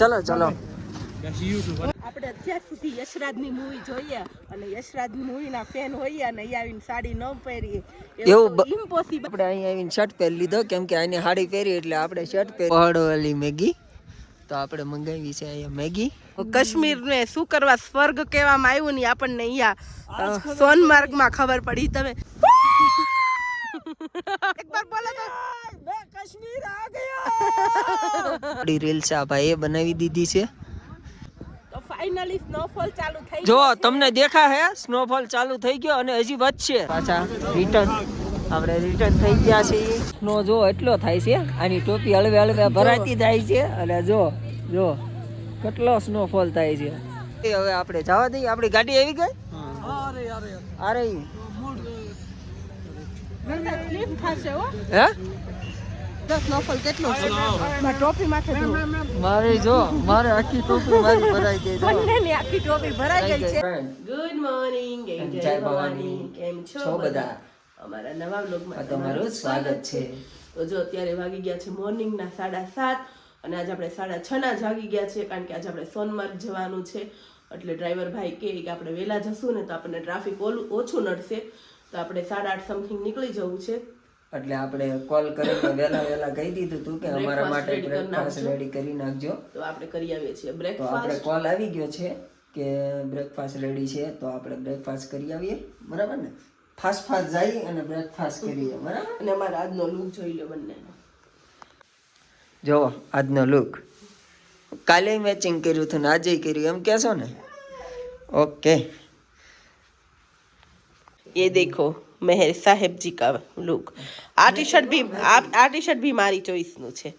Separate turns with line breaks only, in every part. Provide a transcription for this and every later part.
ચલો ચલો.
આપણે અત્યાર સુધી યશરાજની મૂવી જોઈએ અને યશરાજની મૂવીના ફેન હોઈએ અને અહીંયા આવીને સાડી ન પહેરીએ.
એવું
ઇમ્પોસિબલ
આપણે અહીંયા આવીને શર્ટ પહેરી લીધો કેમ કે આની હાડી પહેરી એટલે આપણે શર્ટ પહેરી પહાડવાળી મેગી. તો આપણે મંગાવી છે અહીંયા મેગી.
કાશ્મીરને શું કરવા સ્વર્ગ કહેવામાં આવ્યું ને આપણને અહીંયા સોનમાર્ગમાં ખબર પડી. તમે એકવાર બોલો તો.
રીલ્સ આ ભાઈએ બનાવી દીધી છે.
તો ફાઇનલી સ્નોફોલ ચાલુ થઈ
જો તમને દેખા હે સ્નોફોલ ચાલુ થઈ ગયો અને હજી વધશે. પાછા રિટર્ન આપણે રિટર્ન થઈ ગયા છીએ. સ્નો જો એટલો થાય છે. આની ટોપી હળવે હળવે ભરાતી જાય છે. અને જો જો કેટલો સ્નોફોલ થાય છે. એ હવે આપણે જવા દઈએ. આપણી ગાડી આવી ગઈ? અરે
અરે. અરે. હો? સ્નોફોલ કેટલો છે? મારી ટોપી માથે
મારે જો મારે આખી ટોપી મારી ભરાઈ ગઈ
બંનેની આખી ટોપી ભરાઈ ગઈ છે. ગુડ મોર્નિંગ
જય ભવાની.
કેમ છો
છો બધા?
બધા? અમારા નવા બ્લોગમાં
તમારું સ્વાગત છે.
તો જો અત્યારે વાગી ગયા છે મોર્નિંગના સાડા સાત અને આજે આપણે સાડા છ ના જાગી ગયા છે કારણ કે આજે આપણે સોનમાર્ગ જવાનું છે. એટલે ડ્રાઈવર ભાઈ કહે કે આપણે વહેલા જશું ને તો આપણને ટ્રાફિક ઓછું નડશે. તો આપણે સાડા આઠ સમથિંગ નીકળી જવું છે.
એટલે આપણે કોલ કરીને વહેલા વહેલા કહી દીધું તું કે અમારા માટે બ્રેકફાસ્ટ રેડી કરી નાખજો.
તો આપણે કરી આવીએ છીએ.
બ્રેકફાસ્ટ આપણે કોલ આવી ગયો છે કે બ્રેકફાસ્ટ રેડી છે તો આપણે બ્રેકફાસ્ટ કરી આવીએ. બરાબર ને? ફાસ્ટ ફાસ્ટ જઈ અને બ્રેકફાસ્ટ કરીએ. બરાબર?
અને અમારો આજનો લુક જોઈ લે બંને
જોવો આજનો લુક કાલે મેચિંગ કર્યું હતું ને આજે કર્યું. એમ કહેશો ને? ઓકે
એ દેખો. મહેર સાહેબજી કા લુક આ ટી શર્ટ બી આ ટી શર્ટ બી મારી ચોઈસનું છે.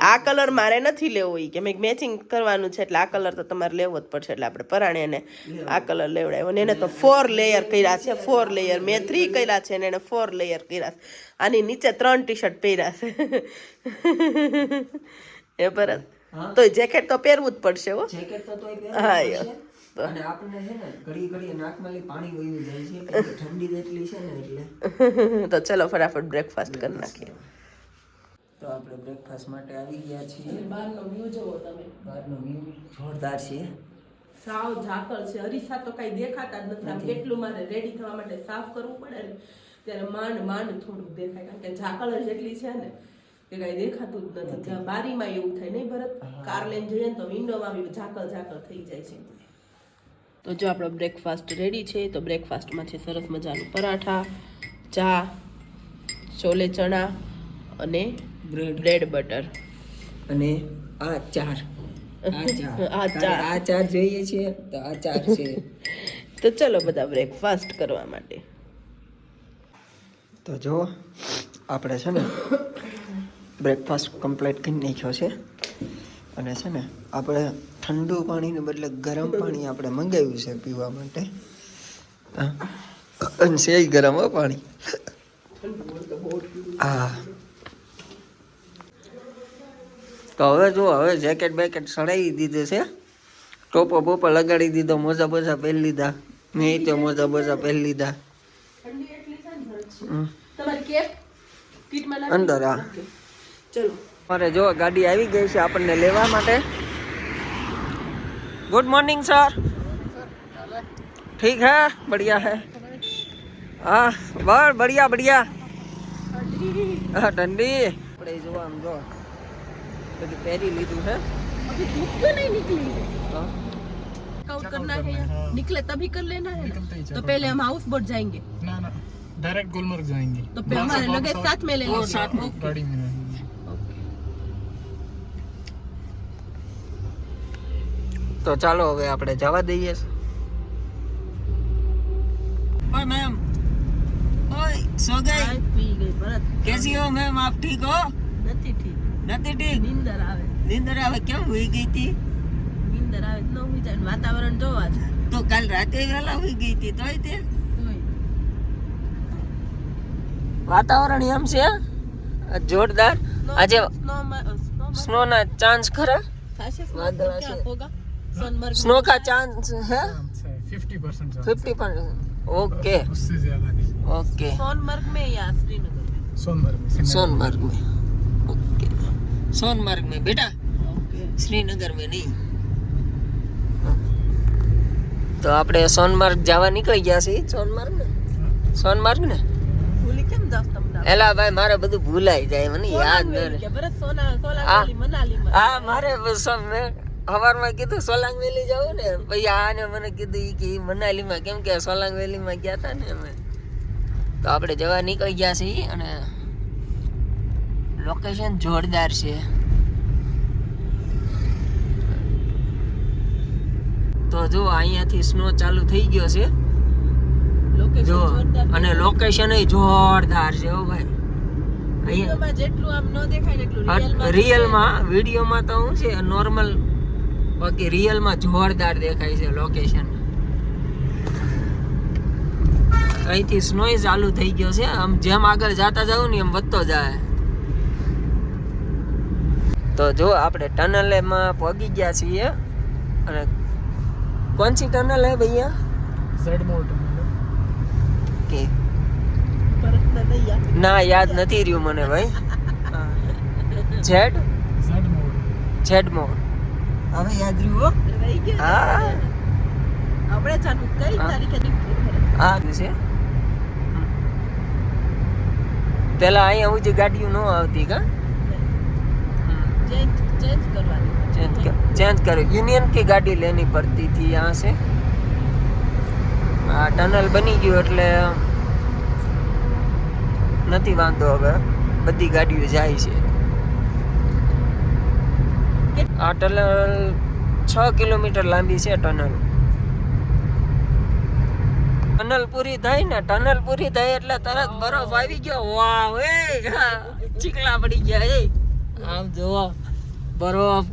આ કલર મારે નથી લેવો એ કે મેં મેચિંગ કરવાનું છે એટલે આ કલર તો તમારે લેવો જ પડશે એટલે આપણે પરાણે એને આ કલર લેવડાવ્યો ને એને તો ફોર લેયર કર્યા છે ફોર લેયર મેં થ્રી કર્યા છે ને એને ફોર લેયર કર્યા છે. આની નીચે ત્રણ ટી શર્ટ પહેર્યા છે. એ
બરાબર
તો જેકેટ તો પહેરવું જ પડશે હો. હા યાર
પડશે. અને આપણે છે ને ઘડી ઘડી નાકમાં પાણી વહી જાય છે ઠંડી જેટલી એટલી છે ને એટલે.
તો ચલો ફટાફટ બ્રેકફાસ્ટ કરી નાખીએ.
તો આપણે બ્રેકફાસ્ટ માટે આવી ગયા છીએ.
બહારનો વ્યૂ જોવો તમે.
બહારનો વ્યૂ જોરદાર છે.
સાવ ઝાકળ છે. અરીસા તો કાંઈ દેખાતા જ નથી. કેટલું મારે રેડી થવા માટે સાફ કરવું પડે ને ત્યારે માંડ માંડ થોડુંક દેખાય. કારણ કે ઝાકળ જ એટલી છે ને કે કાંઈ દેખાતું જ નથી. બારીમાં એવું થાય નહીં ભરત કાર લઈને જઈએ ને તો વિન્ડોમાં બી ઝાકળ ઝાકળ થઈ જાય છે. તો જો આપણો બ્રેકફાસ્ટ રેડી છે તો બ્રેકફાસ્ટમાં છે સરસ મજાનું પરાઠા ચા છોલે ચણા અને
બ્રેડ.
Bread butter.
અને આ ચાર. આ ચાર.
આ ચાર.
જોઈએ છીએ તો આ ચાર છે.
તો ચલો બધા બ્રેકફાસ્ટ કરવા માટે.
તો જો આપણે છે ને બ્રેકફાસ્ટ કમ્પ્લીટ કરી નાખ્યો છે. અને છે ને આપણે ઠંડુ પાણીને બદલે ગરમ પાણી આપણે મંગાવ્યું છે પીવા માટે. અને સેય ગરમ હો પાણી. હા. તો હવે જો હવે જેકેટ બેકેટ સડાવી દીધું છે. ટોપો બોપો લગાડી દીધો મોજા બોજા પહેરી લીધા. મેં તો મોજા બોજા પહેરી લીધા? અંદર હા.
ચલો
મારે જો ગાડી આવી ગઈ છે આપણને લેવા માટે. ગુડ મોર્નિંગ સર ઠીક है बढ़िया है હા બસ बढ़िया बढ़िया હા ઠંડી આપણે જો આમ જો બધું પહેરી લીધું છે
अभी धूप क्यों नहीं निकली है
હા.
आउट करना है या निकले तभी कर लेना है ना? तो पहले हम हाउस बोट जाएंगे
ना ना डायरेक्ट गुलमर्ग जाएंगे
तो फिर हमारे लगेज साथ में ले
वो
लेंगे
साथ में।
ओके,
गाड़ी में
તો ચાલો હવે આપણે જવા દઈએ.
ઓય જાય વાતાવરણ
તો કાલ રાતે વેલા ગઈ હતી તોય તે? વાતાવરણ એમ છે? જોરદાર. આજે સ્નો ના ચાન્સ ખરા? વાદળા स्नो का चांस है
fifty percent
fifty percent okay
उससे ज्यादा नहीं
ओके
सोनमर्ग में या श्रीनगर में
सोनमर्ग में
सोनमर्ग में ओके सोनमर्ग में बेटा श्रीनगर में नहीं તો આપણે સોનમાર્ગ જવા નીકળી ગયા છીએ સોનમાર્ગ ને સોનમાર્ગ ને
ભૂલી કેમ જાવ તમને
એલા ભાઈ મારે બધું ભૂલાઈ જાય મને યાદ ન રહે
કે ભરત સોના સોલા
આ.
વેલી મનાલીમાં
હા મારે સ- મેં સવારમાં કીધું સોલાંગ વેલી જવું ને. પછી આને મને કીધું કે મનાલીમાં કેમ કે સોલાંગ વેલીમાં ગયા હતા ને અમે. તો આપણે જવા નીકળી ગયા છીએ અને લોકેશન જોરદાર છે. તો જો અહીંયાથી સ્નો ચાલુ થઈ ગયો છે. જો અને લોકેશન જોરદાર છે હો ભાઈ.
રિયલમાં
વિડીયોમાં તો શું છે નોર્મલ બાકી રિયલમાં જોરદાર દેખાય છે લોકેશન અહીંથી સ્નોય ચાલુ થઈ ગયો છે. આમ જેમ આગળ જતા જાઉં ને એમ વધતો જાય. તો જો આપણે ટનલેમાં પગી ગયા છીએ. અને કોનસી ટનલ હે ભૈયા?
ઝેડમોલ ટનલ
કે? ના યાદ નથી રહ્યું મને ભાઈ. જેડ ઝેડમોલ ઝેડમોલ હવે યાદ રહ્યું હા.
આપણે ચાલુ કઈ તારીખે
હા છે. પેલા અહીંયા હું જે ગાડીઓ ન આવતી કા?
ચેન્જ કરવાની.
ચેન્જ કરે યુનિયન કે ગાડી લેની પડતી હતી યહાં છે. આ ટનલ બની ગયું એટલે નથી વાંધો હવે. બધી ગાડીઓ જાય છે. આ ટનલ છ કિલોમીટર લાંબી છે ટનલ. ટનલ પૂરી થઈ ને ટનલ પૂરી થઈ એટલે તરત બરફ આવી ગયો. વાવ એ ચીકલા પડી ગયા એ. આમ જોવો બરફ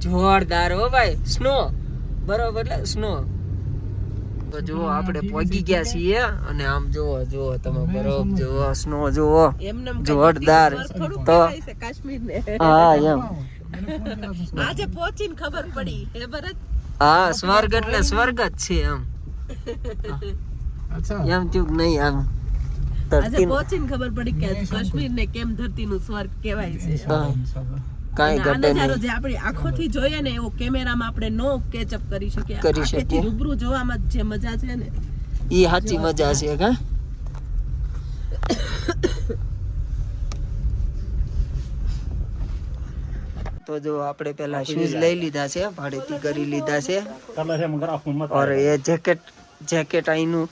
જોરદાર હો ભાઈ. સ્નો બરફ એટલે સ્નો તો જુઓ આપણે પહોંચી ગયા છીએ અને આમ જુઓ જુઓ તમે બરફ જુઓ સ્નો જુઓ. જોરદાર. તો- હા એમ.
આજે પહોંચીને ખબર પડી હે ભરત?
હા સ્વર્ગ એટલે સ્વર્ગ જ છે એમ. એમ ચૂક નહીં આમ
આજે પહોંચીને ખબર પડી કે કાશ્મીર ને કેમ ધરતીનું સ્વર્ગ કહેવાય છે.
કાઈ ઘટે નહીં.
જે આપણે આંખોથી જોઈએ ને એવો કેમેરામાં આપણે નો કેચઅપ કરી શકીએ.
કરી શકીએ.
રૂબરૂ જોવામાં જે મજા છે ને.
એ સાચી મજા છે કા? તો જો આપણે પેલા શૂઝ લઈ લીધા છે ભાડેથી કરી લીધા છે. ઓર એ જેકેટ જેકેટ અહીંનું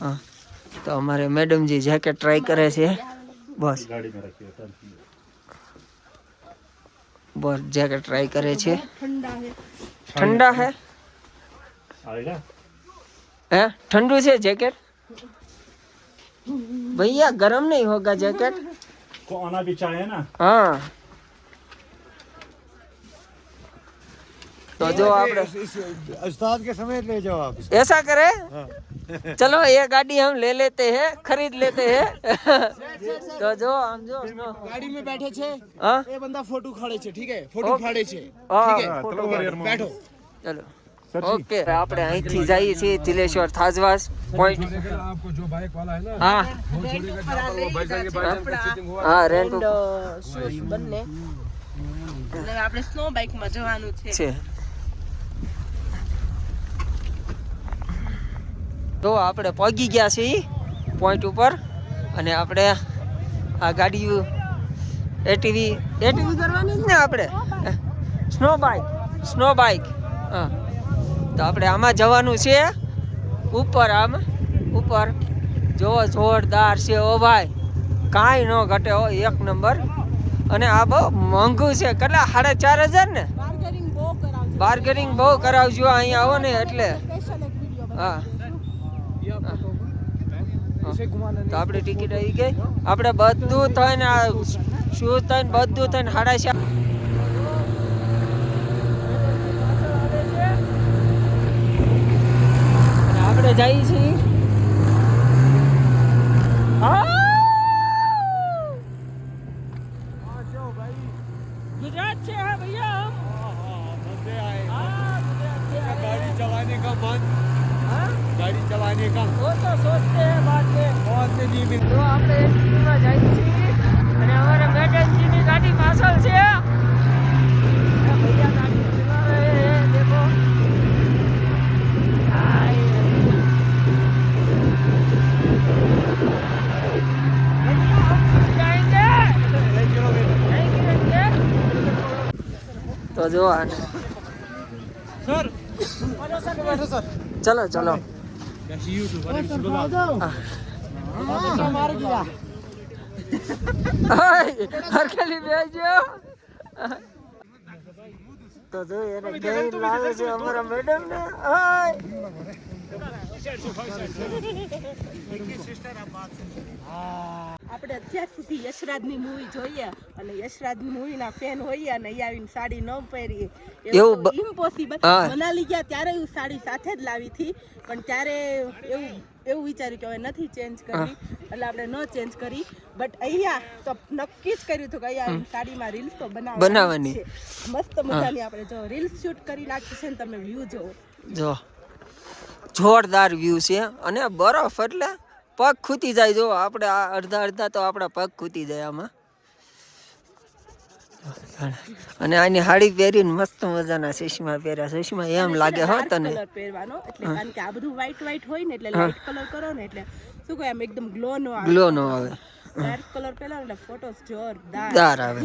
હા. તો અમારે મેડમજી જેકેટ ટ્રાય કરે છે. બસ. બસ જેકેટ ટ્રાય કરે છે. ઠંડા હે? હે? ઠંડુ છે જેકેટ ભૈયા ગરમ નહીં હોગા જેકેટ
को आना भी चाहे ना।
हाँ। तो जो आप
उस्ताद के समय ले जाओ आप
ऐसा करे? हाँ। चलो ये गाड़ी हम ले लेते हैं खरीद लेते हैं। तो जो हम जो
गाड़ी में बैठे छे।
हाँ?
ये बंदा फ़ोटो खड़े छे ठीक है? फ़ोटो
खड़े
छे हाँ, ठीक
है?
हाँ, तो बैठो।
चलो। ઓકે આપણે અહીંથી જઈએ છીએ તિલેશ્વર થાજવાસ પોઈન્ટ હા. હા રેન્ટ
બંને. આપણે સ્નો બાઇકમાં જવાનું
છે. તો આપણે પહોંચી ગયા છીએ પોઈન્ટ ઉપર અને આપણે આ ગાડી એટીવી એટીવી કરવાની જ ને આપણે? સ્નો બાઇક સ્નો બાઇક હા. તો આપણે આમાં જવાનું છે. ઉપર આમ ઉપર. જોવો જોરદાર છે. ઓ ભાઈ કાંઈ ન ઘટે હો એક નંબર. અને આ બહુ મોંઘું છે. કેટલા? સાડા ચાર હજાર ને?
બાર્ગેનિંગ બહુ કરાવજો.
અહીંયા આવો ને એટલે. હા. તો આપણી ટિકિટ આવી ગઈ. આપણે બધું થઈને આ શું થઈને બધું થઈને સાડા ચાર જો આને ચલો ચલો હરખેલી બેજો તો જો એને ગઈ લાવે છે અમારા મેડમ ને
આપણે અત્યાર સુધી યશરાજની મૂવી જોઈએ અને યશરાજની મૂવીના ફેન હોઈએ અને અહીંયા આવીને સાડી ન પહેરીએ.
એવું
ઇમ્પોસિબલ મનાલી ગયા ત્યારે હું સાડી સાથે જ લાવી હતી પણ ત્યારે એવું એવું વિચાર્યું કે હવે નથી ચેન્જ કરી એટલે આપણે ન ચેન્જ કરી. બટ અહીંયા તો નક્કી જ કર્યું હતું કે અહીંયા સાડીમાં રીલ્સ તો બનાવવાની
બનાવવાની.
છે. મસ્ત મજાની આપણે જો રીલ્સ શૂટ કરી નાખી છે ને તમે વ્યૂ જોવો
જો. જોરદાર વ્યૂ છે અને બરફ એટલે પગ ખૂતી જાય જો આપણે આ અડધા અડધા તો આપણા પગ ખૂતી જાય આમાં. અને આની હાડી પહેરીને મસ્ત મજાના ચશ્મા પહેર્યા. ચશ્મા એમ લાગે હો તને.
પહેરવાનો એટલે કારણ કે આ બધું વ્હાઈટ વ્હાઈટ હોય ને એટલે લાઈટ કલર કરો ને એટલે શું કહે એમ એકદમ ગ્લો નો આવે.
ગ્લો નો આવે.
ડાર્ક કલર પહેલા એટલે ફોટોસ જોરદાર.
આવે.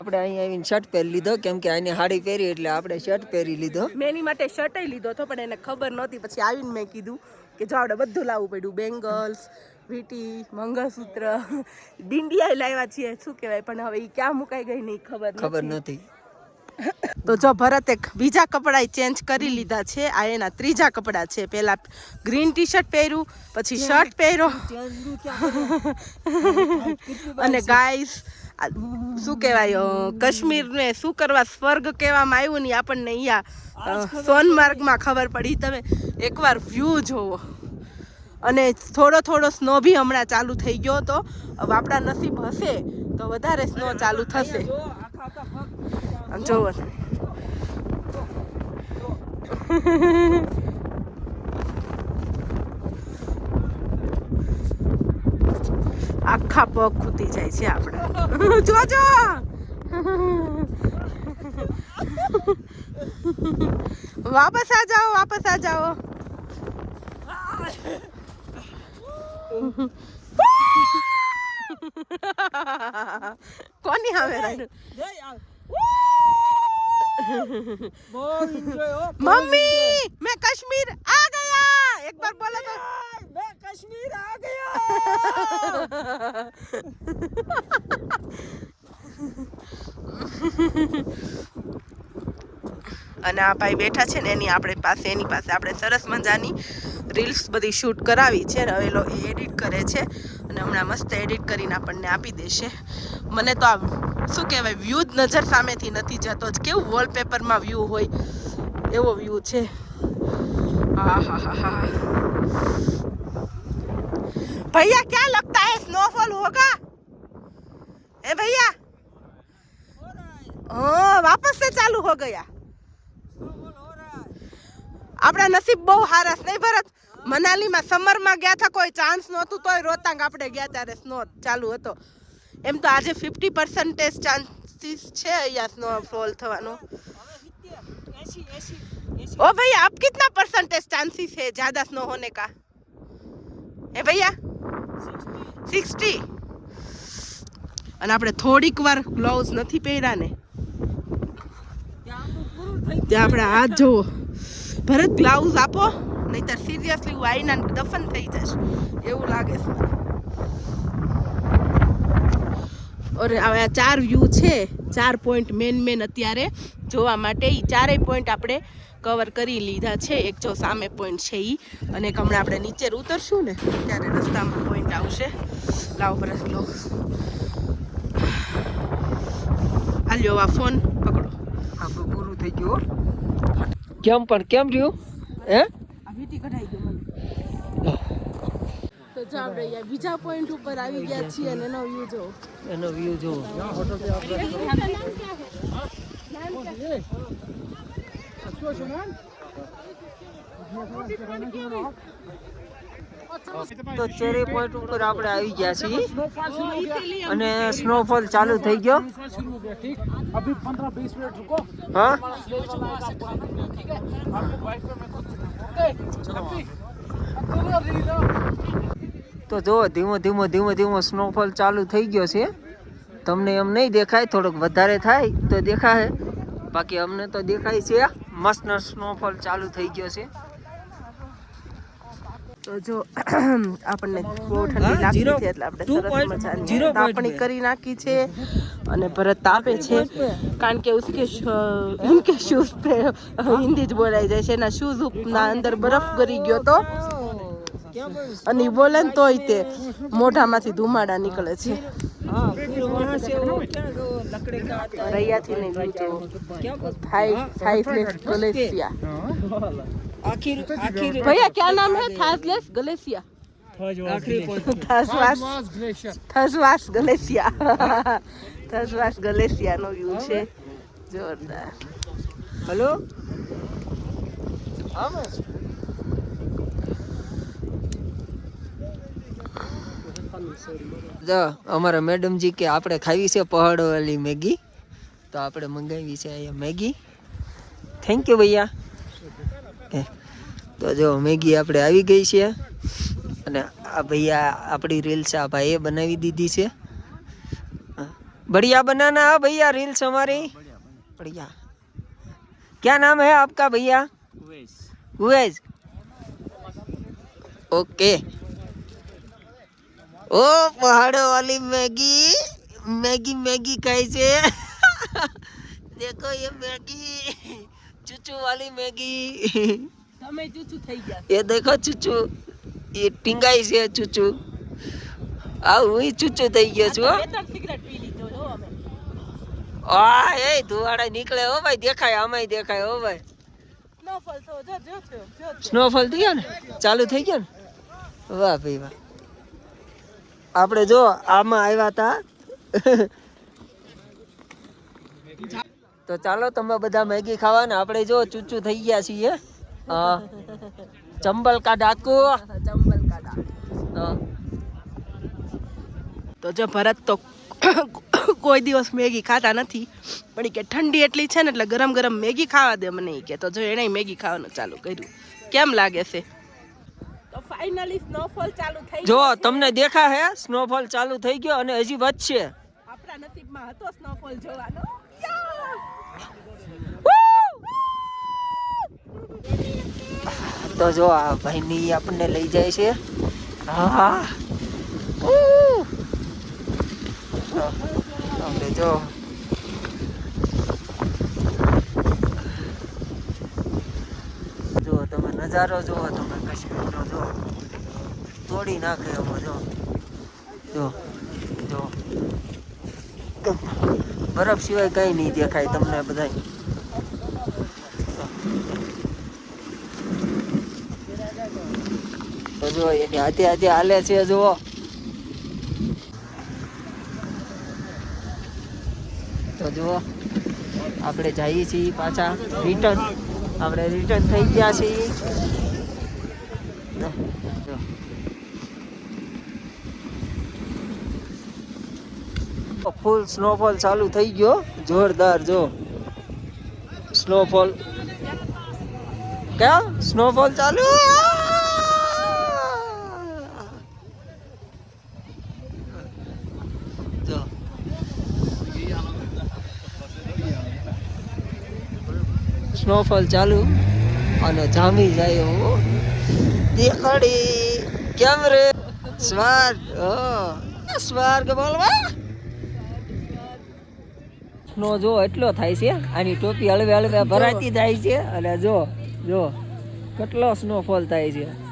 આપણે અહીં આવીને શર્ટ પહેરી લીધો કેમ કે આની હાડી પહેરી એટલે આપણે શર્ટ પહેરી લીધો.
મેં એની માટે શર્ટ લીધો હતો પણ એને ખબર નહોતી. પછી આવીને મેં કીધું કે જો આપણે બધું લાવવું પડ્યું. બેંગલ્સ, વીટી, મંગળસૂત્ર ડિંડિયા લાવ્યા છીએ. શું કહેવાય? પણ હવે એ ક્યાં મુકાઈ ગઈ નહીં? ખબર
ખબર
નથી
નથી.
તો જો ભરતે બીજા કપડાં ચેન્જ કરી લીધા છે. આ એના ત્રીજા કપડાં છે. પેલા ગ્રીન ટી શર્ટ પહેર્યું પછી શર્ટ પહેર્યો અને ગાઈસ શું કહેવાય કાશ્મીરને શું કરવા સ્વર્ગ કહેવામાં આવ્યું ને આપણને અહીંયા સોનમાર્ગમાં ખબર પડી. તમે એકવાર વ્યૂ જોવો. અને થોડો થોડો સ્નો બી હમણાં ચાલુ થઈ ગયો તો. હવે આપણા નસીબ હશે તો વધારે સ્નો ચાલુ થશે. આમ જોવો આખા પગ ખૂતી જાય છે આપણે. જોજો વાપસ આ જાઓ, વાપસ આ જાઓ. કોની આવે Oh, મમ્મી મેં કશ્મીર આ ગયા. એક બાર બોલો તો. મેં કશ્મીર આ ગયા. અને આ ભાઈ બેઠા છે ને એની આપણે પાસે એની પાસે આપણે સરસ મજાની રીલ્સ બધી શૂટ કરાવી છે ને હવે એ એડિટ કરે છે અને હમણાં મસ્ત એડિટ કરીને આપણને આપી દેશે મને તો આ શું કહેવાય વ્યૂ જ નજર સામેથી નથી જતો જ કેવું વોલપેપરમાં વ્યૂ હોય એવો વ્યૂ છે હા હા હા હા भैया क्या लगता है स्नोफॉल होगा ए भैया हाँ वापस से चालू हो गया આપણા નસીબ બહુ હારસ નહીં ભરત મનાલીમાં સમરમાં ગયા હતા કોઈ ચાન્સ નહોતું તોય રોતાંગ આપણે ગયા ત્યારે સ્નો ચાલુ હતો એમ તો આજે ફિફ્ટી પર્સન્ટેજ ચાન્સીસ છે અહીંયા સ્નોફોલ થવાનો ओ भैया अब कितना परसेंटेज चांसेस है ज्यादा स्नो होने का है भैया સિક્સટી અને આપણે થોડીક વાર ગ્લોવ્સ નથી પહેર્યા ને ત્યાં આપણે હાથ જોવો ભરત ગ્લાઉઝ આપો, નહીતર સિરિયસલી હું આવીને દફન થઈ જશે એવું લાગે છે મને. ઓરે હવે આ ચાર વ્યૂ છે. ચાર પોઈન્ટ મેન મેન અત્યારે જોવા માટે. એ ચારેય પોઈન્ટ આપણે કવર કરી લીધા છે. એક જો સામે પોઈન્ટ છે એ અને હમણાં આપણે નીચે ઉતરશું ને, ત્યારે રસ્તામાં પોઈન્ટ આવશે. લાવ બરસ લો. આ લ્યો આ ફોન પકડો.
આપણું પૂરું થઈ ગયું. કેમ પણ કેમ રહ્યું? હે?
વીટી કઢાઈ ગયો મને. તો જો આપણે બીજા પોઈન્ટ ઉપર આવી ગયા છીએ અને એનો વ્યૂ જો
એનો વ્યૂ જુઓ તો ચેરી પોઈન્ટ ઉપર આપણે આવી ગયા છીએ. અને સ્નોફોલ ચાલુ થઈ ગયો. હા? તો જો, ધીમો ધીમો ધીમો ધીમો સ્નોફોલ ચાલુ થઈ ગયો છે. તમને એમ નહીં દેખાય, થોડોક વધારે થાય તો દેખાય. બાકી અમને તો દેખાય છે. મસ્ત સ્નોફોલ ચાલુ થઈ ગયો છે.
તો જો આપણને બહુ ઠંડી લાગતી છે એટલે આપણે સરસ મજાની તાપણી કરી નાખી છે અને ભરત તાપે છે. કારણ કે ઉસકે ઉનકે શૂઝ પે હિન્દી જ બોલાઈ જાય છે. એના શૂઝ ના અંદર બરફ ગરી ગયો તો અને બોલે ને તોય તે મોઢામાંથી ધુમાડા નીકળે છે. રૈયાથી નહીં જોતો ફાઈવ ફાઈવ લેસ
आखिर आखिर
भैया क्या नाम है थासलेस गलेशिया
आखिरी point
Thajiwas
glacier
Thajiwas glacier Thajiwas ગલેશિયાનો view છે જોરદાર
हेलो हाँ मैं જો અમારા મેડમજી કે આપણે ખાવી છે પહાડોવાળી મેગી તો આપણે મંગાવી છે અહીંયા મેગી થેન્ક યુ ભૈયા કે તો જો મેગી આપણે આવી ગઈ છે અને આ ભૈયા આપણી રીલ્સ આ ભાઈએ બનાવી દીધી છે बढ़िया बनाना है भैया रील्स हमारी बढ़िया क्या नाम है आपका भैया उवैस ओके ओ पहाड़ों वाली मैगी मैगी मैगी कैसे देखो ये मैगी ચૂચુ વાલી મેગી.
તમે ચૂચુ થઈ ગયા
એ દેખો ચૂચુ. એ ટીંગાઈ છે ચૂચુ. આ હું ચૂચુ થઈ ગયો છું આ એ ધુવાડા નીકળે હો ભાઈ દેખાય આમાંય દેખાય હો ભાઈ.
સ્નોફોલ
થઈ ગયો ને? ચાલુ થઈ ગયો ને? વાહ ભાઈ વાહ. આપણે જો આમાં આવ્યા હતા. તો ચાલો તમે બધા મેગી ખાવા ને આપણે જો ચૂચું થઈ ગયા છીએ. હા. ચંબલ કા ડાકુ.
ચંબલ કાઢા
ડાકુ
તો જો ભરત તો કોઈ દિવસ મેગી ખાતા નથી. પણ કે ઠંડી એટલી છે ને એટલે ગરમ ગરમ મેગી ખાવા દે મને કે. તો જો એણે મેગી ખાવાનું ચાલુ કર્યું. કેમ લાગે છે? તો ફાઇનલી સ્નોફોલ ચાલુ થઈ
જો તમને દેખા હે સ્નોફોલ ચાલુ થઈ ગયો અને હજી વધશે.
આપણા નસીબમાં હતો સ્નોફોલ જોવાનો.
તો જો આ ભાઈની આપણને લઈ જાય છે. હા. જો. જો તમે નજારો જુઓ, તમે કાશ્મીરનો જો તોડી નાખે એવો જો. જો જો. બરફ સિવાય કઈ નહીં દેખાય તમને બધાય. હાલે છે, જુઓ. તો જુઓ, આપણે જઈએ છીએ પાછા રિટર્ન આપણે રિટર્ન થઈ ગયા છીએ. ફૂલ સ્નોફોલ ચાલુ થઈ ગયો. જોરદાર, જો. સ્નોફોલ ક્યાં? સ્નોફોલ ચાલુ જો સ્નોફોલ ચાલુ અને જામી જાય હો. દેખાડી. કેમ રે? સ્વાર્ગ સ્વાર્ગ બોલવા. નો જો, એટલો થાય છે. આની ટોપી હળવે હળવે ભરાતી જાય છે. અને જો જો, કેટલો સ્નોફોલ થાય છે.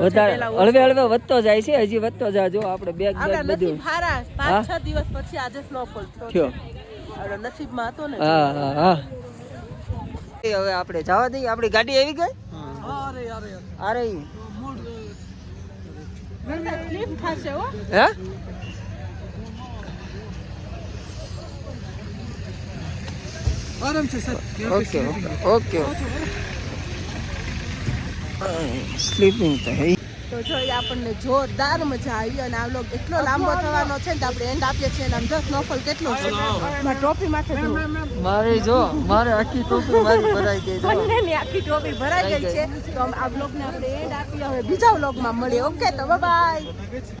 વધારે.
હળવે હળવે વધતો જાય છે હજી વધતો જાય. જો આપણે બેગ બેગ બધું.
પાંચ છ દિવસ પછી આજે સ્નોફોલ થયો નસીબમાં હતો ને.
હા હવે આપણે જવા દઈએ. આપણી ગાડી આવી ગઈ?
અરે હે.
Okay okay. સ્લીપિંગ તો હે.
તો જોઈ આપણને જોરદાર મજા આવી અને આ લોક એટલો લાંબો થવાનો છે ને આપણે એન્ડ આપીએ છીએ અને આમ જો નોફલ કેટલો છે? મારી ટોપી માથે જો.
મારે જો મારે આખી ટોપી મારી ભરાઈ ગઈ
બંનેની આખી ટોપી ભરાઈ ગઈ છે. તો આમ આ બ્લોગને આપણે એન્ડ આપીએ. હવે બીજા બ્લોગમાં મળીએ. ઓકે તો બાય